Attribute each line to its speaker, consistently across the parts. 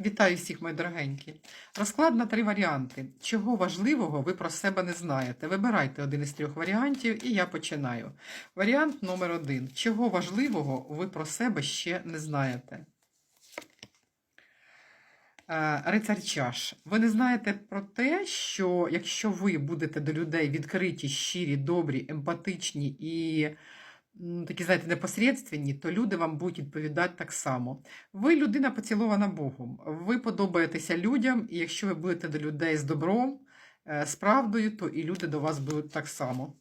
Speaker 1: Вітаю всіх, мої дорогенькі. Розклад на три варіанти. Чого важливого ви про себе не знаєте? Вибирайте один із трьох варіантів, і я починаю. Варіант номер один. Чого важливого ви про себе ще не знаєте? Е, Рицар чаш. Ви не знаєте про те, що якщо ви будете до людей відкриті, щирі, добрі, емпатичні і такі, знаєте, непосередственні, то люди вам будуть відповідати так само. Ви людина поцілована Богом. Ви подобаєтеся людям, і якщо ви будете до людей з добром, е, з правдою, то і люди до вас будуть так само.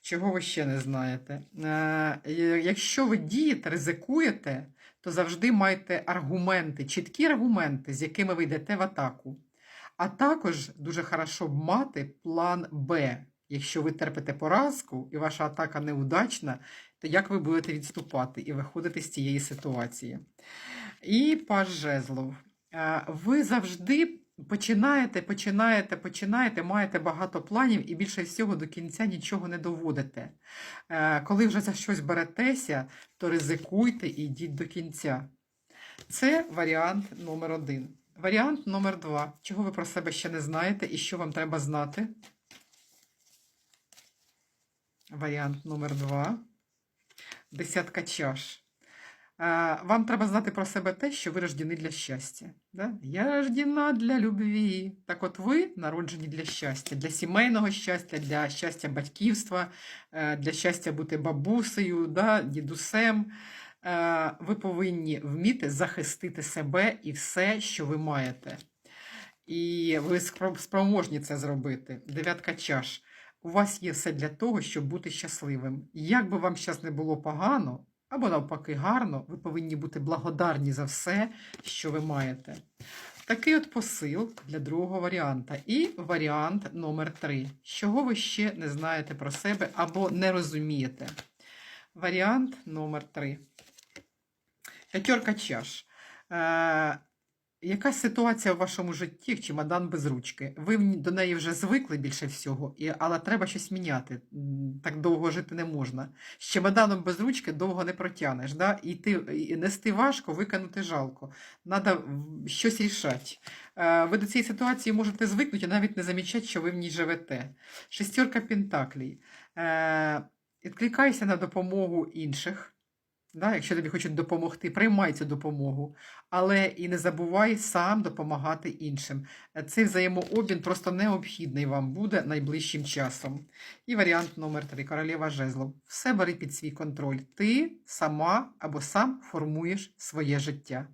Speaker 1: Чого ви ще не знаєте? Е, Якщо ви дієте, ризикуєте, то завжди майте аргументи, чіткі аргументи, з якими ви йдете в атаку. А також дуже хорошо б мати план Б. Якщо ви терпите поразку і ваша атака неудачна, то як ви будете відступати і виходити з цієї ситуації? І паж жезлов. Е, Ви завжди починаєте, починаєте, починаєте, маєте багато планів і більше всього до кінця нічого не доводите. Е, Коли вже за щось беретеся, то ризикуйте і йдіть до кінця. Це варіант номер один. Варіант номер два. Чого ви про себе ще не знаєте і що вам треба знати? Варіант номер два. Десятка чаш. Е, Вам треба знати про себе те, що ви рождені для щастя. Да? Я рождена для любві. Так от ви народжені для щастя, для сімейного щастя, для щастя батьківства, е, для щастя бути бабусею, да, дідусем. Е, Ви повинні вміти захистити себе і все, що ви маєте. І ви спроможні це зробити. Дев'ятка чаш. У вас є все для того, щоб бути щасливим. Як би вам зараз не було погано, або навпаки гарно, ви повинні бути благодарні за все, що ви маєте. Такий от посил для другого варіанта. І варіант номер три. Чого ви ще не знаєте про себе або не розумієте? Варіант номер три. П'ятерка чаш. Якась ситуація в вашому житті, як чемодан без ручки. Ви до неї вже звикли більше всього, але треба щось міняти. Так довго жити не можна. З чемоданом без ручки довго не протягнеш. Да? І, ти, і нести важко, викинути жалко. Треба щось рішати. Е, Ви до цієї ситуації можете звикнути і навіть не замічати, що ви в ній живете. Шестерка пентаклей. Е, Відкликайся на допомогу інших. Да, якщо тобі хочуть допомогти, приймай цю допомогу, але і не забувай сам допомагати іншим. Цей взаємообмін просто необхідний вам буде найближчим часом. І варіант номер три королева жезлов. Все бери під свій контроль. Ти сама або сам формуєш своє життя.